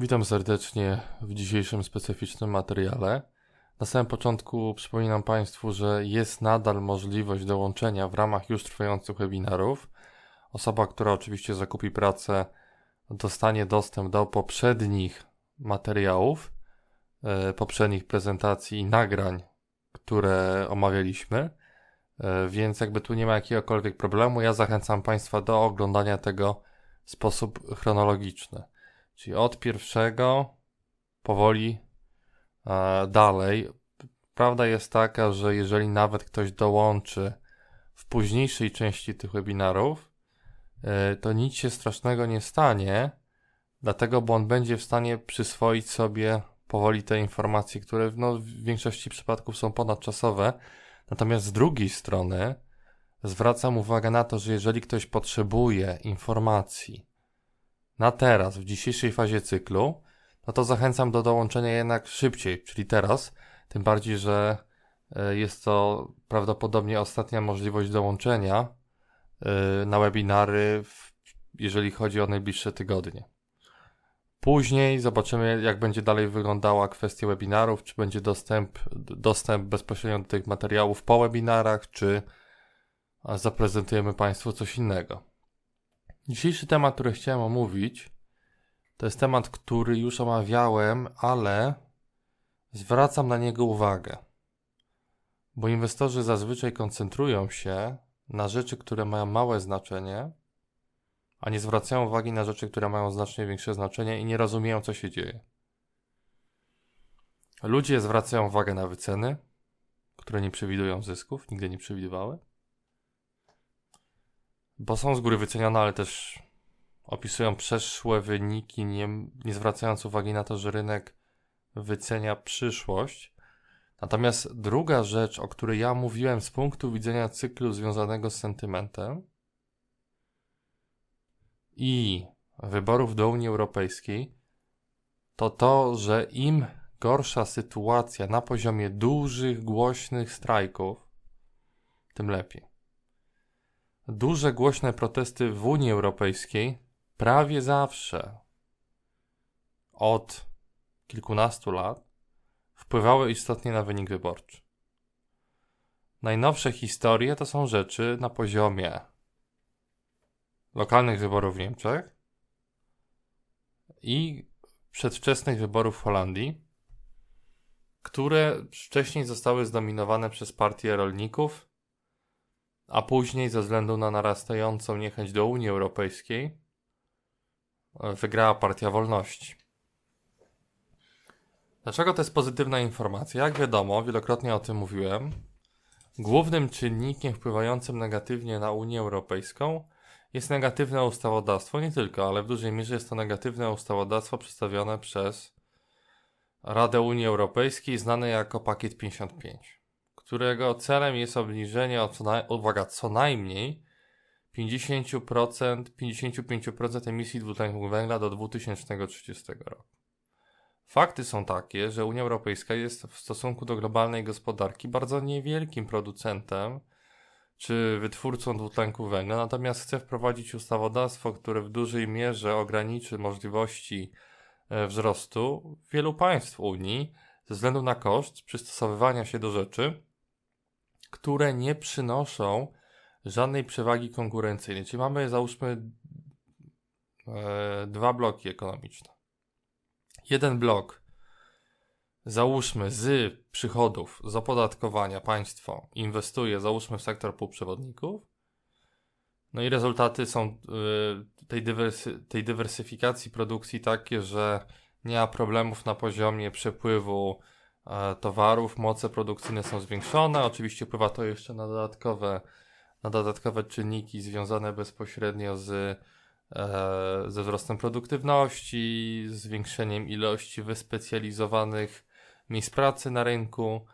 Witam serdecznie w dzisiejszym specyficznym materiale. Na samym początku przypominam Państwu, że jest nadal możliwość dołączenia w ramach już trwających webinarów. Osoba, która oczywiście zakupi pracę, dostanie dostęp do poprzednich materiałów, e, poprzednich prezentacji i nagrań, które omawialiśmy. E, Więc jakby tu nie ma jakiegokolwiek problemu, ja zachęcam Państwa do oglądania tego w sposób chronologiczny. Czyli od pierwszego powoli e, dalej. Prawda jest taka, że jeżeli nawet ktoś dołączy w późniejszej części tych webinarów, e, to nic się strasznego nie stanie, dlatego, bo on będzie w stanie przyswoić sobie powoli te informacje, które no, w większości przypadków są ponadczasowe. Natomiast z drugiej strony zwracam uwagę na to, że jeżeli ktoś potrzebuje informacji na teraz, w dzisiejszej fazie cyklu, no to zachęcam do dołączenia jednak szybciej, czyli teraz. Tym bardziej, że e, jest to prawdopodobnie ostatnia możliwość dołączenia e, na webinary, jeżeli chodzi o najbliższe tygodnie. Później zobaczymy, jak będzie dalej wyglądała kwestia webinarów, czy będzie dostęp, dostęp bezpośrednio do tych materiałów po webinarach, czy zaprezentujemy Państwu coś innego. Dzisiejszy temat, który chciałem omówić, to jest temat, który już omawiałem, ale zwracam na niego uwagę. Bo inwestorzy zazwyczaj koncentrują się na rzeczy, które mają małe znaczenie, a nie zwracają uwagi na rzeczy, które mają znacznie większe znaczenie i nie rozumieją, co się dzieje. Ludzie zwracają uwagę na wyceny, które nie przewidują zysków, nigdy nie przewidywały bo są z góry wycenione, ale też opisują przeszłe wyniki, nie, nie zwracając uwagi na to, że rynek wycenia przyszłość. Natomiast druga rzecz, o której ja mówiłem z punktu widzenia cyklu związanego z sentymentem i wyborów do Unii Europejskiej, to to, że im gorsza sytuacja na poziomie dużych, głośnych strajków, tym lepiej duże, głośne protesty w Unii Europejskiej prawie zawsze od kilkunastu lat wpływały istotnie na wynik wyborczy. Najnowsze historie to są rzeczy na poziomie lokalnych wyborów w Niemczech i przedwczesnych wyborów w Holandii, które wcześniej zostały zdominowane przez partię rolników a później ze względu na narastającą niechęć do Unii Europejskiej e, wygrała Partia Wolności. Dlaczego to jest pozytywna informacja? Jak wiadomo, wielokrotnie o tym mówiłem, głównym czynnikiem wpływającym negatywnie na Unię Europejską jest negatywne ustawodawstwo, nie tylko, ale w dużej mierze jest to negatywne ustawodawstwo przedstawione przez Radę Unii Europejskiej, znane jako pakiet 55 którego celem jest obniżenie o co, naj, uwaga, co najmniej 50%, 55% emisji dwutlenku węgla do 2030 roku. Fakty są takie, że Unia Europejska jest w stosunku do globalnej gospodarki bardzo niewielkim producentem czy wytwórcą dwutlenku węgla, natomiast chce wprowadzić ustawodawstwo, które w dużej mierze ograniczy możliwości e, wzrostu wielu państw Unii ze względu na koszt przystosowywania się do rzeczy, które nie przynoszą żadnej przewagi konkurencyjnej. Czyli mamy, załóżmy, e, dwa bloki ekonomiczne. Jeden blok, załóżmy, z przychodów, z opodatkowania państwo inwestuje, załóżmy, w sektor półprzewodników. No i rezultaty są y, tej, dywersy, tej dywersyfikacji produkcji takie, że nie ma problemów na poziomie przepływu towarów, moce produkcyjne są zwiększone. Oczywiście wpływa to jeszcze na dodatkowe, na dodatkowe czynniki związane bezpośrednio z, e, ze wzrostem produktywności, zwiększeniem ilości wyspecjalizowanych miejsc pracy na rynku,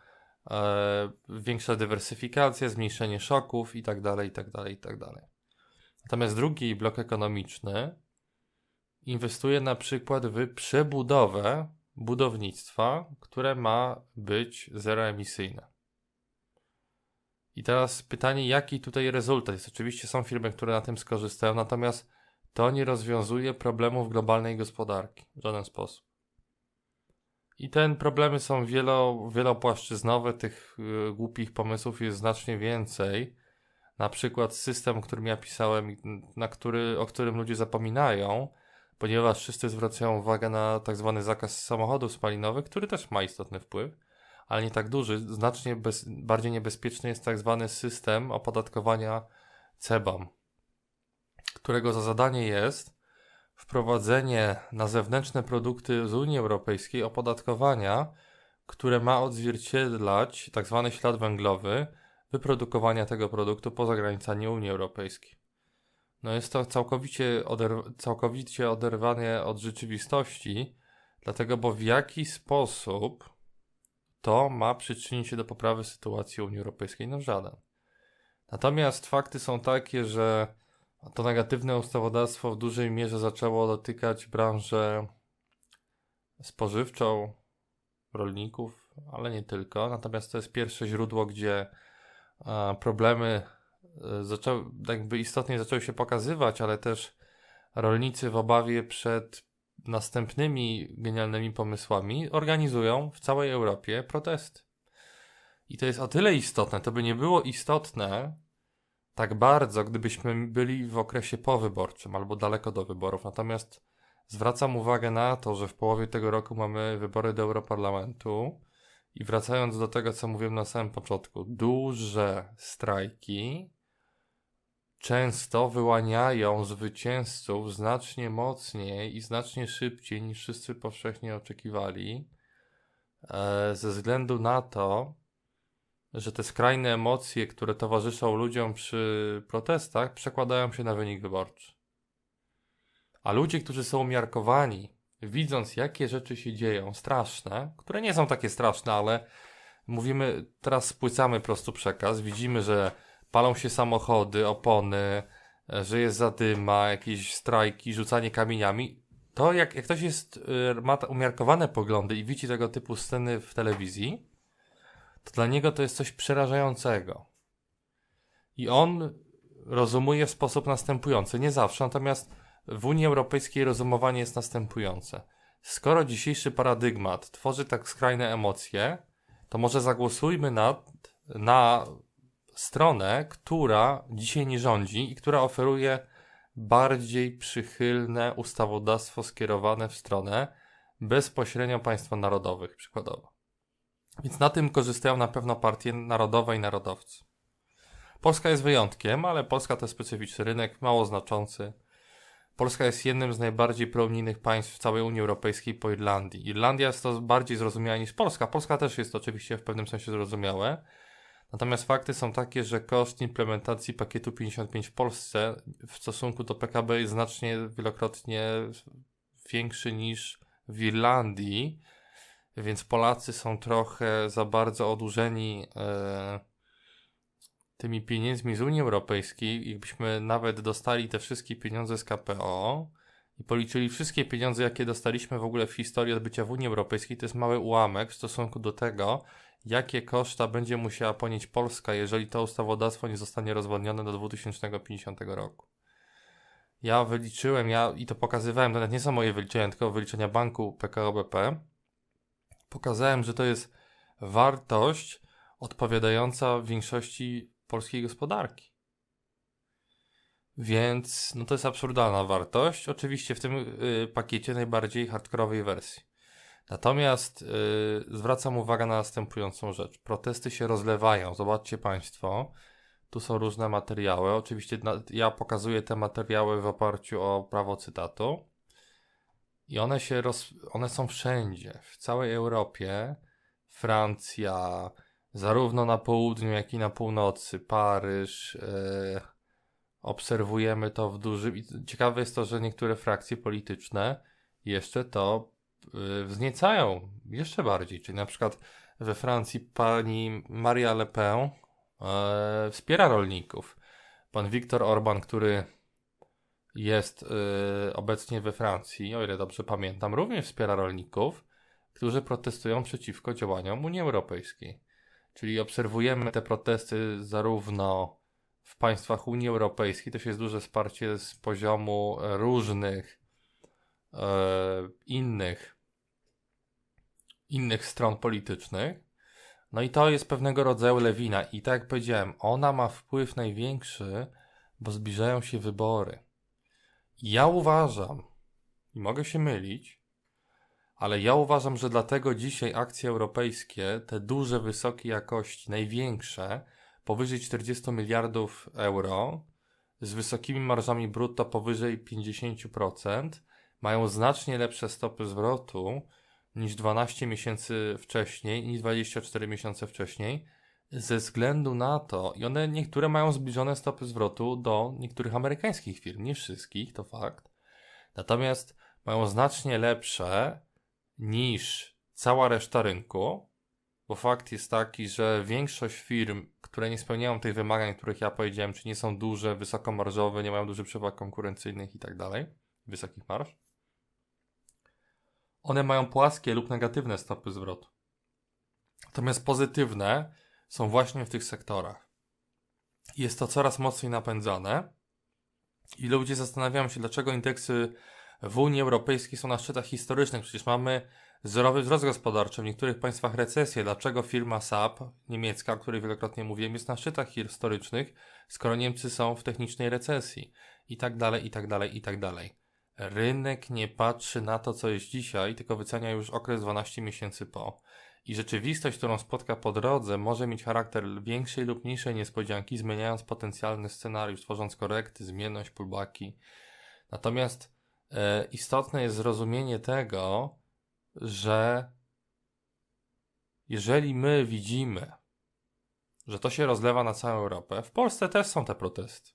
e, większa dywersyfikacja, zmniejszenie szoków itd., itd., itd. Natomiast drugi blok ekonomiczny inwestuje na przykład w przebudowę budownictwa, które ma być zeroemisyjne. I teraz pytanie, jaki tutaj rezultat jest? Oczywiście są firmy, które na tym skorzystają, natomiast to nie rozwiązuje problemów globalnej gospodarki w żaden sposób. I te problemy są wielo, wielopłaszczyznowe, tych y, głupich pomysłów jest znacznie więcej. Na przykład system, którym ja pisałem, na który, o którym ludzie zapominają, ponieważ wszyscy zwracają uwagę na tak zwany zakaz samochodów spalinowych, który też ma istotny wpływ, ale nie tak duży. Znacznie bez, bardziej niebezpieczny jest tak zwany system opodatkowania CBAM, którego za zadanie jest wprowadzenie na zewnętrzne produkty z Unii Europejskiej opodatkowania, które ma odzwierciedlać tak zwany ślad węglowy wyprodukowania tego produktu poza granicami Unii Europejskiej. No jest to całkowicie, oderw całkowicie oderwane od rzeczywistości, dlatego bo w jaki sposób to ma przyczynić się do poprawy sytuacji Unii Europejskiej? No żaden. Natomiast fakty są takie, że to negatywne ustawodawstwo w dużej mierze zaczęło dotykać branżę spożywczą, rolników, ale nie tylko. Natomiast to jest pierwsze źródło, gdzie problemy e, zaczęły, jakby istotnie zaczęły się pokazywać, ale też rolnicy w obawie przed następnymi genialnymi pomysłami organizują w całej Europie protesty. I to jest o tyle istotne, to by nie było istotne tak bardzo, gdybyśmy byli w okresie powyborczym albo daleko do wyborów. Natomiast zwracam uwagę na to, że w połowie tego roku mamy wybory do Europarlamentu i wracając do tego, co mówiłem na samym początku, duże strajki często wyłaniają zwycięzców znacznie mocniej i znacznie szybciej niż wszyscy powszechnie oczekiwali, e, ze względu na to, że te skrajne emocje, które towarzyszą ludziom przy protestach, przekładają się na wynik wyborczy. A ludzie, którzy są umiarkowani, widząc jakie rzeczy się dzieją, straszne, które nie są takie straszne, ale mówimy, teraz spłycamy prostu przekaz, widzimy, że palą się samochody, opony, że jest zadyma, jakieś strajki, rzucanie kamieniami. To jak, jak ktoś jest, y, ma umiarkowane poglądy i widzi tego typu sceny w telewizji, to dla niego to jest coś przerażającego. I on rozumuje w sposób następujący, nie zawsze, natomiast w Unii Europejskiej rozumowanie jest następujące. Skoro dzisiejszy paradygmat tworzy tak skrajne emocje, to może zagłosujmy na, na stronę, która dzisiaj nie rządzi i która oferuje bardziej przychylne ustawodawstwo skierowane w stronę bezpośrednio państwa narodowych, przykładowo. Więc na tym korzystają na pewno partie narodowe i narodowcy. Polska jest wyjątkiem, ale Polska to specyficzny rynek, mało znaczący Polska jest jednym z najbardziej prounijnych państw w całej Unii Europejskiej po Irlandii. Irlandia jest to bardziej zrozumiała niż Polska. Polska też jest oczywiście w pewnym sensie zrozumiałe. Natomiast fakty są takie, że koszt implementacji pakietu 55 w Polsce w stosunku do PKB jest znacznie wielokrotnie większy niż w Irlandii, więc Polacy są trochę za bardzo odurzeni. Yy, tymi pieniędzmi z Unii Europejskiej, jakbyśmy nawet dostali te wszystkie pieniądze z KPO i policzyli wszystkie pieniądze, jakie dostaliśmy w ogóle w historii odbycia w Unii Europejskiej, to jest mały ułamek w stosunku do tego, jakie koszta będzie musiała ponieść Polska, jeżeli to ustawodawstwo nie zostanie rozwodnione do 2050 roku. Ja wyliczyłem, ja i to pokazywałem, to nawet nie są moje wyliczenia, tylko wyliczenia banku PKO BP. Pokazałem, że to jest wartość odpowiadająca większości polskiej gospodarki. Więc no to jest absurdalna wartość. Oczywiście w tym y, pakiecie najbardziej hardkorowej wersji. Natomiast y, zwracam uwagę na następującą rzecz. Protesty się rozlewają. Zobaczcie Państwo. Tu są różne materiały. Oczywiście na, ja pokazuję te materiały w oparciu o prawo cytatu. I one się roz, one są wszędzie, w całej Europie. Francja, zarówno na południu, jak i na północy, Paryż. E, obserwujemy to w dużym. Ciekawe jest to, że niektóre frakcje polityczne jeszcze to wzniecają jeszcze bardziej. Czyli na przykład we Francji pani Maria Le Pen e, wspiera rolników. Pan Viktor Orban, który jest e, obecnie we Francji, o ile dobrze pamiętam, również wspiera rolników, którzy protestują przeciwko działaniom Unii Europejskiej. Czyli obserwujemy te protesty zarówno w państwach Unii Europejskiej też jest duże wsparcie z poziomu różnych e, innych innych stron politycznych. No i to jest pewnego rodzaju lewina. I tak jak powiedziałem, ona ma wpływ największy, bo zbliżają się wybory. Ja uważam, i mogę się mylić, ale ja uważam, że dlatego dzisiaj akcje europejskie, te duże, wysokiej jakości, największe, powyżej 40 miliardów euro, z wysokimi marżami brutto powyżej 50%, mają znacznie lepsze stopy zwrotu niż 12 miesięcy wcześniej, niż 24 miesiące wcześniej, ze względu na to, i one niektóre mają zbliżone stopy zwrotu do niektórych amerykańskich firm, nie wszystkich, to fakt. Natomiast mają znacznie lepsze niż cała reszta rynku, bo fakt jest taki, że większość firm, które nie spełniają tych wymagań, których ja powiedziałem, czy nie są duże, wysokomarżowe, nie mają dużych przewag konkurencyjnych i tak dalej, wysokich marż, one mają płaskie lub negatywne stopy zwrotu. Natomiast pozytywne są właśnie w tych sektorach. Jest to coraz mocniej napędzane i ludzie zastanawiają się, dlaczego indeksy w Unii Europejskiej są na szczytach historycznych. Przecież mamy zerowy wzrost gospodarczy, w niektórych państwach recesję. Dlaczego firma SAP niemiecka, o której wielokrotnie mówiłem, jest na szczytach historycznych, skoro Niemcy są w technicznej recesji? I tak dalej, i tak dalej, i tak dalej. Rynek nie patrzy na to, co jest dzisiaj, tylko wycenia już okres 12 miesięcy po. I rzeczywistość, którą spotka po drodze, może mieć charakter większej lub mniejszej niespodzianki, zmieniając potencjalny scenariusz, tworząc korekty, zmienność, pullbacki. Natomiast e, istotne jest zrozumienie tego, że jeżeli my widzimy, że to się rozlewa na całą Europę, w Polsce też są te protesty,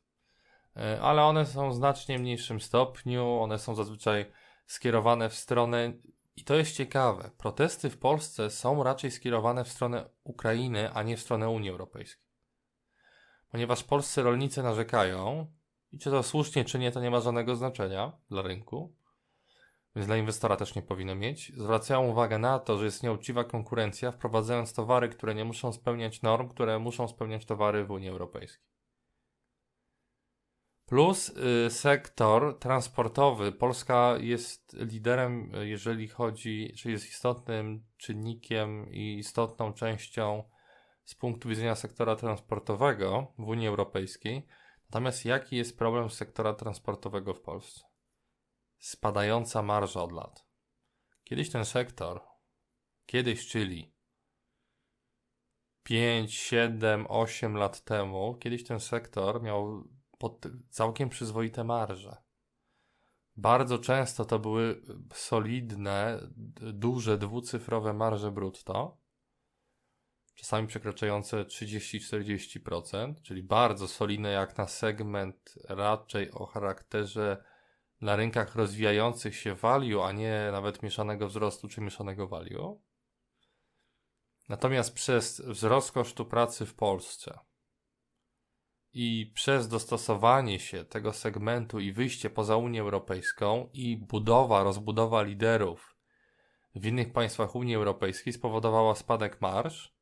ale one są w znacznie mniejszym stopniu, one są zazwyczaj skierowane w stronę i to jest ciekawe. Protesty w Polsce są raczej skierowane w stronę Ukrainy, a nie w stronę Unii Europejskiej. Ponieważ polscy rolnicy narzekają, i czy to słusznie, czy nie, to nie ma żadnego znaczenia dla rynku, więc dla inwestora też nie powinno mieć. Zwracają uwagę na to, że jest nieuczciwa konkurencja, wprowadzając towary, które nie muszą spełniać norm, które muszą spełniać towary w Unii Europejskiej. Plus y, sektor transportowy. Polska jest liderem, y, jeżeli chodzi, czy jest istotnym czynnikiem i istotną częścią z punktu widzenia sektora transportowego w Unii Europejskiej. Natomiast jaki jest problem sektora transportowego w Polsce? Spadająca marża od lat. Kiedyś ten sektor, kiedyś, czyli 5, 7, 8 lat temu, kiedyś ten sektor miał pod całkiem przyzwoite marże. Bardzo często to były solidne, duże, dwucyfrowe marże brutto, czasami przekraczające 30-40%, czyli bardzo solidne jak na segment raczej o charakterze na rynkach rozwijających się value, a nie nawet mieszanego wzrostu czy mieszanego value. Natomiast przez wzrost kosztu pracy w Polsce, i przez dostosowanie się tego segmentu i wyjście poza Unię Europejską i budowa, rozbudowa liderów w innych państwach Unii Europejskiej spowodowała spadek marsz,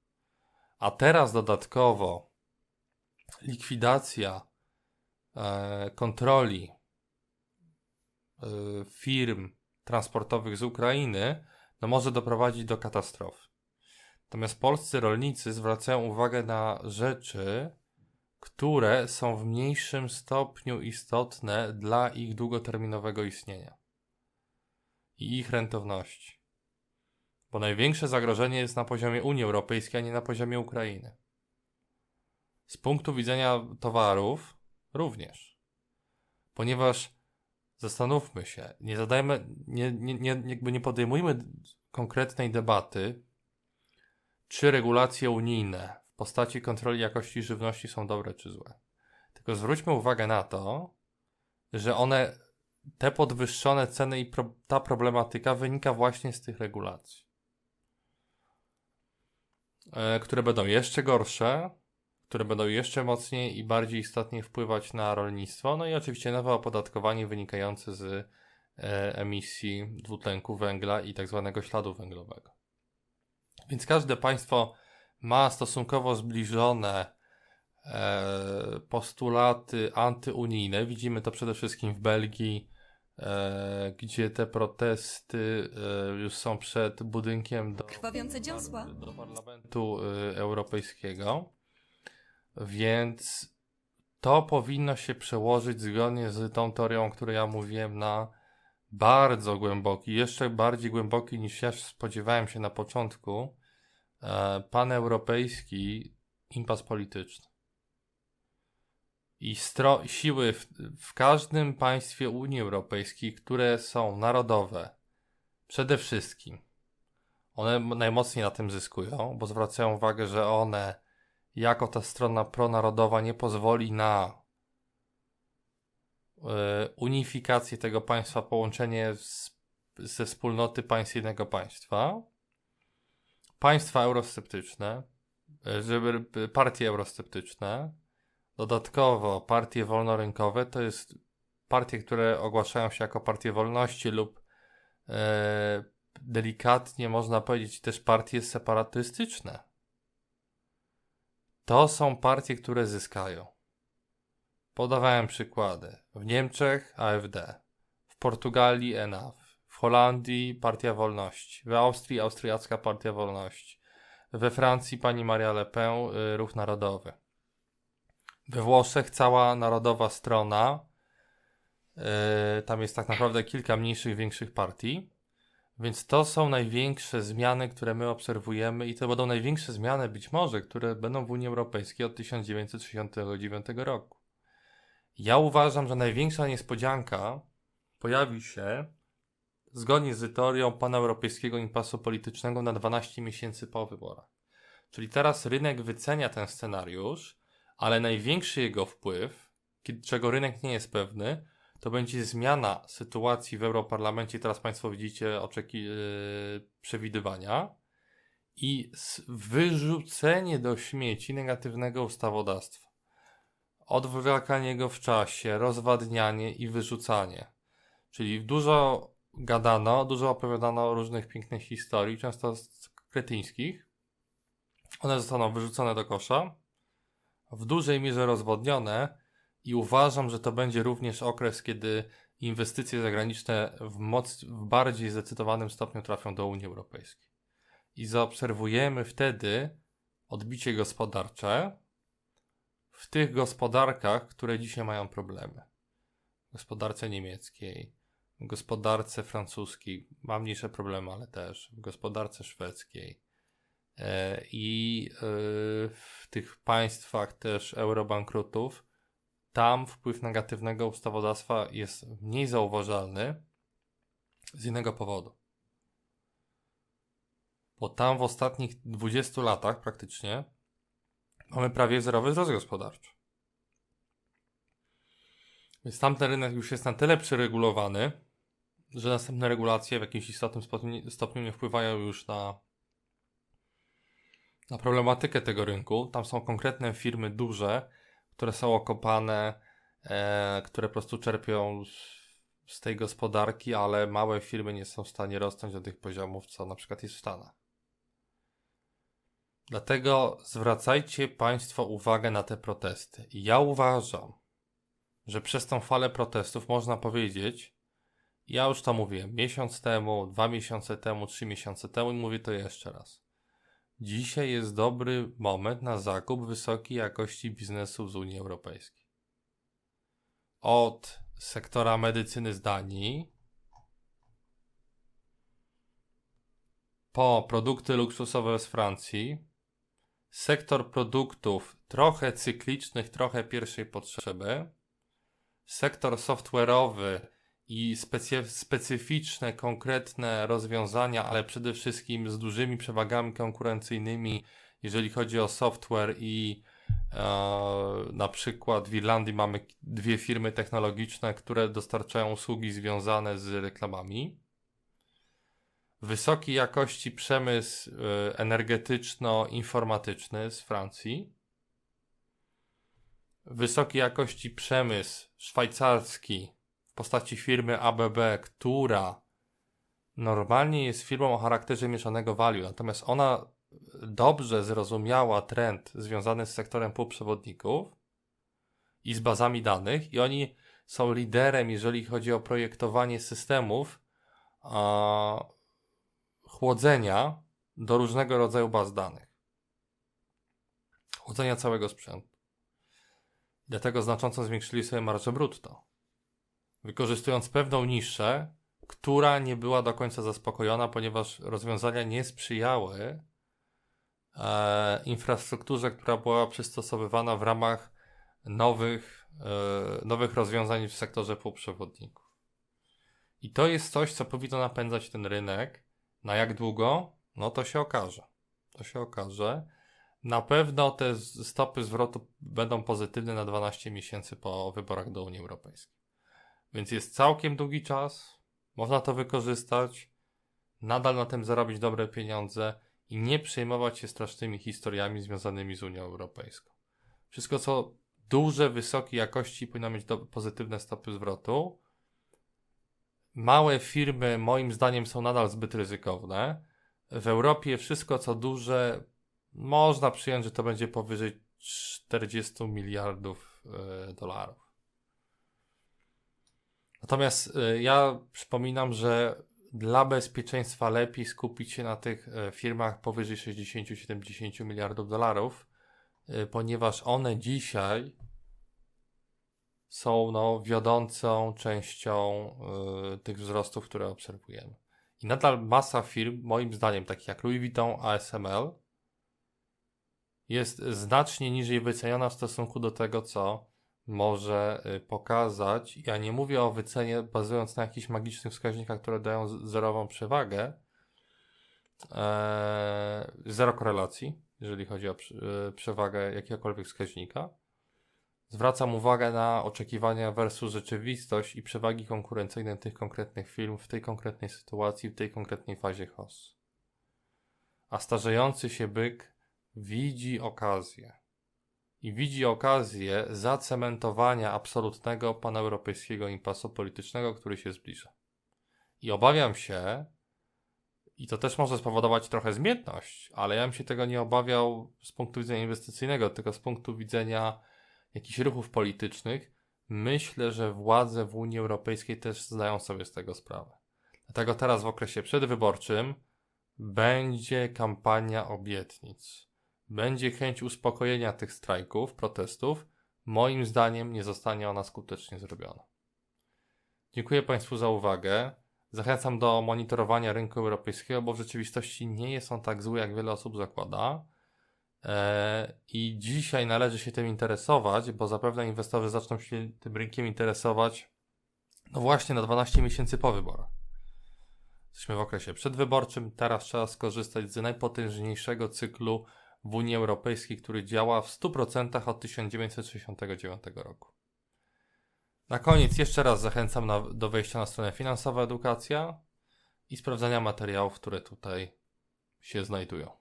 a teraz dodatkowo likwidacja e, kontroli e, firm transportowych z Ukrainy no może doprowadzić do katastrofy. Natomiast polscy rolnicy zwracają uwagę na rzeczy, które są w mniejszym stopniu istotne dla ich długoterminowego istnienia i ich rentowności. Bo największe zagrożenie jest na poziomie Unii Europejskiej, a nie na poziomie Ukrainy. Z punktu widzenia towarów również. Ponieważ zastanówmy się, nie zadajmy, nie, nie, nie, jakby nie podejmujmy konkretnej debaty, czy regulacje unijne postaci kontroli jakości żywności są dobre czy złe. Tylko zwróćmy uwagę na to, że one, te podwyższone ceny i pro, ta problematyka wynika właśnie z tych regulacji, e, które będą jeszcze gorsze, które będą jeszcze mocniej i bardziej istotnie wpływać na rolnictwo, no i oczywiście nowe opodatkowanie wynikające z e, emisji dwutlenku węgla i tak zwanego śladu węglowego. Więc każde państwo ma stosunkowo zbliżone e, postulaty antyunijne. Widzimy to przede wszystkim w Belgii, e, gdzie te protesty e, już są przed budynkiem do, do Parlamentu Europejskiego. Więc to powinno się przełożyć zgodnie z tą teorią, o której ja mówiłem, na bardzo głęboki, jeszcze bardziej głęboki niż ja spodziewałem się na początku, paneuropejski impas polityczny. I siły w, w każdym państwie Unii Europejskiej, które są narodowe, przede wszystkim, one najmocniej na tym zyskują, bo zwracają uwagę, że one, jako ta strona pronarodowa, nie pozwoli na e, unifikację tego państwa, połączenie z, ze wspólnoty państw jednego państwa. Państwa eurosceptyczne, e, żeby partie eurosceptyczne, dodatkowo partie wolnorynkowe to jest partie, które ogłaszają się jako partie wolności lub e, delikatnie można powiedzieć też partie separatystyczne. To są partie, które zyskają. Podawałem przykłady. W Niemczech AfD, w Portugalii ENAF, Holandii Partia Wolności, w Austrii Austriacka Partia Wolności, we Francji pani Maria Le Pen, y, Ruch Narodowy. We Włoszech cała narodowa strona, y, tam jest tak naprawdę kilka mniejszych, większych partii, więc to są największe zmiany, które my obserwujemy i to będą największe zmiany być może, które będą w Unii Europejskiej od 1969 roku. Ja uważam, że największa niespodzianka pojawi się zgodnie z teorią paneuropejskiego impasu politycznego na 12 miesięcy po wyborach. Czyli teraz rynek wycenia ten scenariusz, ale największy jego wpływ, czego rynek nie jest pewny, to będzie zmiana sytuacji w Europarlamencie. Teraz Państwo widzicie oczeki, yy, przewidywania i wyrzucenie do śmieci negatywnego ustawodawstwa odwlekanie go w czasie, rozwadnianie i wyrzucanie. Czyli dużo gadano, dużo opowiadano różnych pięknych historii, często kretyńskich. One zostaną wyrzucone do kosza, w dużej mierze rozwodnione i uważam, że to będzie również okres, kiedy inwestycje zagraniczne w, moc, w bardziej zdecydowanym stopniu trafią do Unii Europejskiej. I zaobserwujemy wtedy odbicie gospodarcze, w tych gospodarkach, które dzisiaj mają problemy. Gospodarce niemieckiej, w gospodarce francuskiej ma mniejsze problemy, ale też w gospodarce szwedzkiej e, i e, w tych państwach też eurobankrutów, tam wpływ negatywnego ustawodawstwa jest mniej zauważalny z innego powodu. Bo tam w ostatnich 20 latach praktycznie mamy prawie zerowy wzrost gospodarczy. Więc tamten rynek już jest na tyle przeregulowany, że następne regulacje w jakimś istotnym stopniu, nie wpływają już na, na problematykę tego rynku. Tam są konkretne firmy duże, które są okopane, e, które po prostu czerpią z, z tej gospodarki, ale małe firmy nie są w stanie rosnąć do tych poziomów, co na przykład jest w Stanach. Dlatego zwracajcie Państwo uwagę na te protesty. Ja uważam, że przez tą falę protestów można powiedzieć, ja już to mówiłem miesiąc temu, dwa miesiące temu, trzy miesiące temu i mówię to jeszcze raz. Dzisiaj jest dobry moment na zakup wysokiej jakości biznesu z Unii Europejskiej. Od sektora medycyny z Danii, po produkty luksusowe z Francji, sektor produktów trochę cyklicznych, trochę pierwszej potrzeby, sektor software'owy i specy- specyficzne, konkretne rozwiązania, ale przede wszystkim z dużymi przewagami konkurencyjnymi, jeżeli chodzi o software i e, na przykład w Irlandii mamy dwie firmy technologiczne, które dostarczają usługi związane z reklamami. Wysokiej jakości przemysł y, energetyczno-informatyczny z Francji, wysokiej jakości przemysł szwajcarski postaci firmy ABB, która normalnie jest firmą o charakterze mieszanego value, natomiast ona dobrze zrozumiała trend związany z sektorem półprzewodników i z bazami danych, i oni są liderem, jeżeli chodzi o projektowanie systemów a, chłodzenia do różnego rodzaju baz danych. Chłodzenia całego sprzętu. Dlatego znacząco zwiększyli sobie marżę brutto. Wykorzystując pewną niszę, która nie była do końca zaspokojona, ponieważ rozwiązania nie sprzyjały e, infrastrukturze, która była przystosowywana w ramach nowych, e, nowych rozwiązań w sektorze półprzewodników. I to jest coś, co powinno napędzać ten rynek. Na jak długo? No to się okaże. To się okaże. Na pewno te stopy zwrotu będą pozytywne na 12 miesięcy po wyborach do Unii Europejskiej. Więc jest całkiem długi czas, można to wykorzystać, nadal na tym zarobić dobre pieniądze i nie przejmować się strasznymi historiami związanymi z Unią Europejską. Wszystko, co duże, wysokiej jakości, powinno mieć do, pozytywne stopy zwrotu. Małe firmy, moim zdaniem, są nadal zbyt ryzykowne. W Europie wszystko, co duże, można przyjąć, że to będzie powyżej 40 miliardów e, dolarów. Natomiast y, ja przypominam, że dla bezpieczeństwa lepiej skupić się na tych e, firmach powyżej 60-70 miliardów dolarów, y, ponieważ one dzisiaj są no, wiodącą częścią y, tych wzrostów, które obserwujemy. I nadal masa firm, moim zdaniem, takich jak Louis Vuitton, ASML, jest znacznie niżej wyceniona w stosunku do tego, co może y, pokazać. Ja nie mówię o wycenie bazując na jakichś magicznych wskaźnikach, które dają zerową przewagę. Eee, zero korelacji, jeżeli chodzi o y, przewagę jakiegokolwiek wskaźnika. Zwracam uwagę na oczekiwania versus rzeczywistość i przewagi konkurencyjne tych konkretnych firm w tej konkretnej sytuacji, w tej konkretnej fazie HOS. A starzejący się byk widzi okazję i widzi okazję zacementowania absolutnego paneuropejskiego impasu politycznego, który się zbliża. I obawiam się, i to też może spowodować trochę zmienność, ale ja bym się tego nie obawiał z punktu widzenia inwestycyjnego, tylko z punktu widzenia jakichś ruchów politycznych. Myślę, że władze w Unii Europejskiej też zdają sobie z tego sprawę. Dlatego teraz w okresie przedwyborczym będzie kampania obietnic będzie chęć uspokojenia tych strajków, protestów, moim zdaniem nie zostanie ona skutecznie zrobiona. Dziękuję Państwu za uwagę. Zachęcam do monitorowania rynku europejskiego, bo w rzeczywistości nie jest on tak zły, jak wiele osób zakłada. Eee, I dzisiaj należy się tym interesować, bo zapewne inwestorzy zaczną się tym rynkiem interesować no właśnie na 12 miesięcy po wyborach. Jesteśmy w okresie przedwyborczym, teraz trzeba skorzystać z najpotężniejszego cyklu w Unii Europejskiej, który działa w 100% od 1969 roku. Na koniec jeszcze raz zachęcam na, do wejścia na stronę Finansowa Edukacja i sprawdzania materiałów, które tutaj się znajdują.